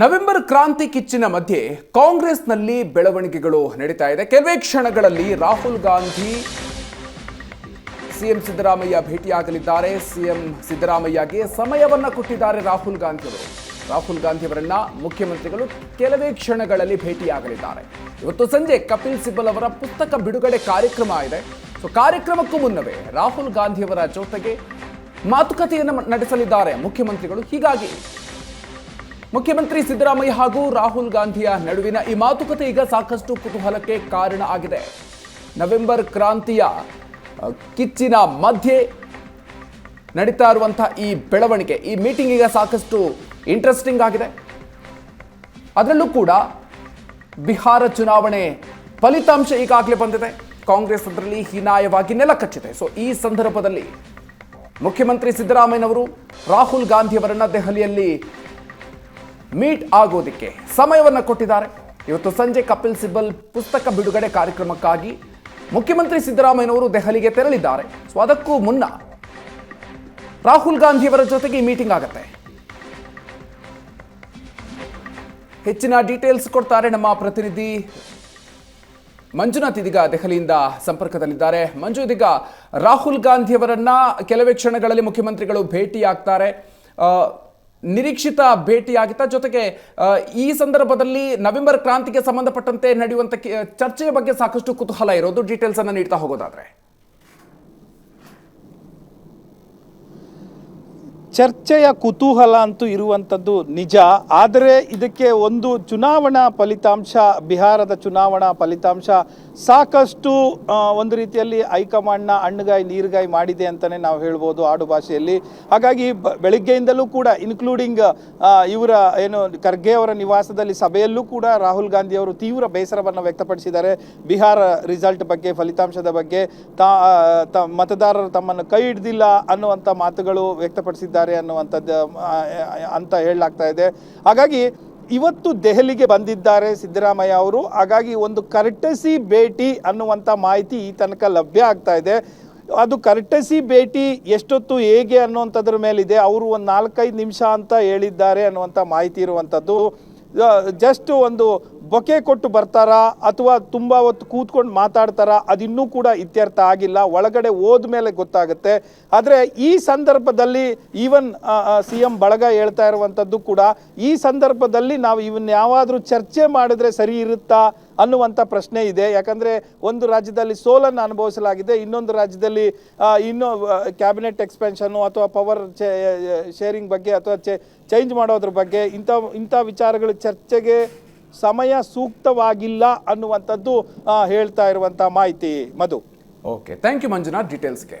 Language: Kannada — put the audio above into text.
ನವೆಂಬರ್ ಕ್ರಾಂತಿ ಕಿಚ್ಚಿನ ಮಧ್ಯೆ ಕಾಂಗ್ರೆಸ್ನಲ್ಲಿ ಬೆಳವಣಿಗೆಗಳು ನಡೀತಾ ಇದೆ. ಕೆಲವೇ ಕ್ಷಣಗಳಲ್ಲಿ ರಾಹುಲ್ ಗಾಂಧಿ ಸಿಎಂ ಸಿದ್ದರಾಮಯ್ಯ ಭೇಟಿಯಾಗಲಿದ್ದಾರೆ. ಸಿಎಂ ಸಿದ್ದರಾಮಯ್ಯಗೆ ಸಮಯವನ್ನು ಕೊಟ್ಟಿದ್ದಾರೆ ರಾಹುಲ್ ಗಾಂಧಿ ಅವರು ರಾಹುಲ್ ಗಾಂಧಿ ಅವರನ್ನ ಮುಖ್ಯಮಂತ್ರಿಗಳು ಕೆಲವೇ ಕ್ಷಣಗಳಲ್ಲಿ ಭೇಟಿಯಾಗಲಿದ್ದಾರೆ. ಇವತ್ತು ಸಂಜೆ ಕಪಿಲ್ ಸಿಬ್ಬಲ್ ಅವರ ಪುಸ್ತಕ ಬಿಡುಗಡೆ ಕಾರ್ಯಕ್ರಮ ಇದೆ. ಸೊ ಕಾರ್ಯಕ್ರಮಕ್ಕೂ ಮುನ್ನವೇ ರಾಹುಲ್ ಗಾಂಧಿಯವರ ಜೊತೆಗೆ ಮಾತುಕತೆಯನ್ನು ನಡೆಸಲಿದ್ದಾರೆ ಮುಖ್ಯಮಂತ್ರಿಗಳು. ಹೀಗಾಗಿ ಮುಖ್ಯಮಂತ್ರಿ ಸಿದ್ದರಾಮಯ್ಯ ಹಾಗೂ ರಾಹುಲ್ ಗಾಂಧಿಯ ನಡುವಿನ ಈ ಮಾತುಕತೆ ಈಗ ಸಾಕಷ್ಟು ಕುತೂಹಲಕ್ಕೆ ಕಾರಣ ಆಗಿದೆ. ನವೆಂಬರ್ ಕ್ರಾಂತಿಯ ಕಿಚ್ಚಿನ ಮಧ್ಯೆ ನಡೀತಾ ಇರುವಂತಹ ಈ ಬೆಳವಣಿಗೆ, ಈ ಮೀಟಿಂಗ್ ಈಗ ಸಾಕಷ್ಟು ಇಂಟ್ರೆಸ್ಟಿಂಗ್ ಆಗಿದೆ. ಅದರಲ್ಲೂ ಕೂಡ ಬಿಹಾರ ಚುನಾವಣೆ ಫಲಿತಾಂಶ ಈಗಾಗಲೇ ಬಂದಿದೆ. ಕಾಂಗ್ರೆಸ್ ಅದರಲ್ಲಿ ಹೀನಾಯವಾಗಿ ನೆಲ ಕಚ್ಚಿದೆ. ಸೊ ಈ ಸಂದರ್ಭದಲ್ಲಿ ಮುಖ್ಯಮಂತ್ರಿ ಸಿದ್ದರಾಮಯ್ಯನವರು, ರಾಹುಲ್ ಗಾಂಧಿಯವರನ್ನು ದೆಹಲಿಯಲ್ಲಿ ಮೀಟ್ ಆಗೋದಕ್ಕೆ ಸಮಯವನ್ನು ಕೊಟ್ಟಿದ್ದಾರೆ. ಇವತ್ತು ಸಂಜೆ ಕಪಿಲ್ ಸಿಬ್ಬಲ್ ಪುಸ್ತಕ ಬಿಡುಗಡೆ ಕಾರ್ಯಕ್ರಮಕ್ಕಾಗಿ ಮುಖ್ಯಮಂತ್ರಿ ಸಿದ್ದರಾಮಯ್ಯನವರು ದೆಹಲಿಗೆ ತೆರಳಿದ್ದಾರೆ. ಸೊ, ಅದಕ್ಕೂ ಮುನ್ನ ರಾಹುಲ್ ಗಾಂಧಿಯವರ ಜೊತೆಗೆ ಮೀಟಿಂಗ್ ಆಗುತ್ತೆ. ಹೆಚ್ಚಿನ ಡೀಟೇಲ್ಸ್ ಕೊಡ್ತಾರೆ ನಮ್ಮ ಪ್ರತಿನಿಧಿ ಮಂಜುನಾಥ್ ಇದೀಗ ದೆಹಲಿಯಿಂದ ಸಂಪರ್ಕದಲ್ಲಿದ್ದಾರೆ. ಮಂಜು, ಇದೀಗ ರಾಹುಲ್ ಗಾಂಧಿಯವರನ್ನ ಕೆಲವೇ ಕ್ಷಣಗಳಲ್ಲಿ ಮುಖ್ಯಮಂತ್ರಿಗಳು ಭೇಟಿಯಾಗ್ತಾರೆ. ನಿರೀಕ್ಷಿತ ಭೇಟಿಯಾಗಿತ್ತ ಜೊತೆಗೆ ಈ ಸಂದರ್ಭದಲ್ಲಿ ನವೆಂಬರ್ ಕ್ರಾಂತಿಗೆ ಸಂಬಂಧಪಟ್ಟಂತೆ ನಡೆಯುವಂತ ಚರ್ಚೆಯ ಬಗ್ಗೆ ಸಾಕಷ್ಟು ಕುತೂಹಲ ಇರೋದು ಡೀಟೇಲ್ಸ್ ಅನ್ನ ನೀಡ್ತಾ ಹೋಗೋದಾದ್ರೆ. ಚರ್ಚೆಯ ಕುತೂಹಲ ಅಂತೂ ಇರುವಂಥದ್ದು ನಿಜ. ಆದರೆ ಇದಕ್ಕೆ ಒಂದು ಚುನಾವಣಾ ಫಲಿತಾಂಶ, ಬಿಹಾರದ ಚುನಾವಣಾ ಫಲಿತಾಂಶ ಸಾಕಷ್ಟು ಒಂದು ರೀತಿಯಲ್ಲಿ ಹೈಕಮಾಂಡ್ನ ಹಣ್ಣುಗಾಯಿ, ನೀರುಗಾಯಿ ಮಾಡಿದೆ ಅಂತಲೇ ನಾವು ಹೇಳ್ಬೋದು ಆಡು ಭಾಷೆಯಲ್ಲಿ. ಹಾಗಾಗಿ ಬೆಳಿಗ್ಗೆಯಿಂದಲೂ ಕೂಡ ಇನ್ಕ್ಲೂಡಿಂಗ್ ಇವರ ಏನು ಖರ್ಗೆ ಅವರ ನಿವಾಸದಲ್ಲಿ ಸಭೆಯಲ್ಲೂ ಕೂಡ ರಾಹುಲ್ ಗಾಂಧಿ ಅವರು ತೀವ್ರ ಬೇಸರವನ್ನು ವ್ಯಕ್ತಪಡಿಸಿದ್ದಾರೆ. ಬಿಹಾರ ರಿಸಲ್ಟ್ ಬಗ್ಗೆ, ಫಲಿತಾಂಶದ ಬಗ್ಗೆ ತ, ಮತದಾರರು ತಮ್ಮನ್ನು ಕೈ ಹಿಡ್ದಿಲ್ಲ ಅನ್ನುವಂಥ ಮಾತುಗಳು ವ್ಯಕ್ತಪಡಿಸಿದ್ದಾರೆ. ಅನ್ನುವಂಥದ್ದು ಅಂತ ಹೇಳಲಾಗ್ತಾ ಇದೆ. ಹಾಗಾಗಿ ಇವತ್ತು ದೆಹಲಿಗೆ ಬಂದಿದ್ದಾರೆ ಸಿದ್ದರಾಮಯ್ಯ ಅವರು. ಹಾಗಾಗಿ ಒಂದು ಕರ್ಟಸಿ ಭೇಟಿ ಅನ್ನುವಂಥ ಮಾಹಿತಿ ಈ ತನಕ ಲಭ್ಯ ಆಗ್ತಾ ಇದೆ. ಅದು ಕರ್ಟಸಿ ಭೇಟಿ ಎಷ್ಟೊತ್ತು, ಹೇಗೆ ಅನ್ನುವಂಥದ್ರ ಮೇಲಿದೆ, ಅವರು ಒಂದು ನಾಲ್ಕೈದು ನಿಮಿಷ ಅಂತ ಹೇಳಿದ್ದಾರೆ ಅನ್ನುವಂಥ ಮಾಹಿತಿ ಇರುವಂಥದ್ದು. ಜಸ್ಟ್ ಒಂದು ಬೊಕೆ ಕೊಟ್ಟು ಬರ್ತಾರಾ ಅಥವಾ ತುಂಬ ಹೊತ್ತು ಕೂತ್ಕೊಂಡು ಮಾತಾಡ್ತಾರಾ, ಅದಿನ್ನೂ ಕೂಡ ಇತ್ಯರ್ಥ ಆಗಿಲ್ಲ. ಒಳಗಡೆ ಹೋದ ಮೇಲೆ ಗೊತ್ತಾಗುತ್ತೆ. ಆದರೆ ಈ ಸಂದರ್ಭದಲ್ಲಿ ಈವನ್ ಸಿ ಎಂ ಬಳಗ ಹೇಳ್ತಾ ಇರುವಂಥದ್ದು ಕೂಡ ಈ ಸಂದರ್ಭದಲ್ಲಿ ನಾವು ಇವನ್ನ ಯಾವಾದರೂ ಚರ್ಚೆ ಮಾಡಿದ್ರೆ ಸರಿ ಇರುತ್ತಾ? ಅನ್ನುವಂಥ ಪ್ರಶ್ನೆ ಇದೆ. ಯಾಕಂದರೆ ಒಂದು ರಾಜ್ಯದಲ್ಲಿ ಸೋಲನ್ನು ಅನುಭವಿಸಲಾಗಿದೆ, ಇನ್ನೊಂದು ರಾಜ್ಯದಲ್ಲಿ ಇನ್ನೂ ಕ್ಯಾಬಿನೆಟ್ ಎಕ್ಸ್ಪೆನ್ಷನ್ನು ಅಥವಾ ಪವರ್ ಶೇರಿಂಗ್ ಬಗ್ಗೆ ಅಥವಾ ಚೇಂಜ್ ಮಾಡೋದ್ರ ಬಗ್ಗೆ ಇಂಥ ಇಂಥ ವಿಚಾರಗಳು ಚರ್ಚೆಗೆ ಸಮಯ ಸೂಕ್ತವಾಗಿಲ್ಲ ಅನ್ನುವಂಥದ್ದು ಹೇಳ್ತಾ ಇರುವಂಥ ಮಾಹಿತಿ Madhu. Okay thank you Manjunath ಡೀಟೇಲ್ಸ್ಗೆ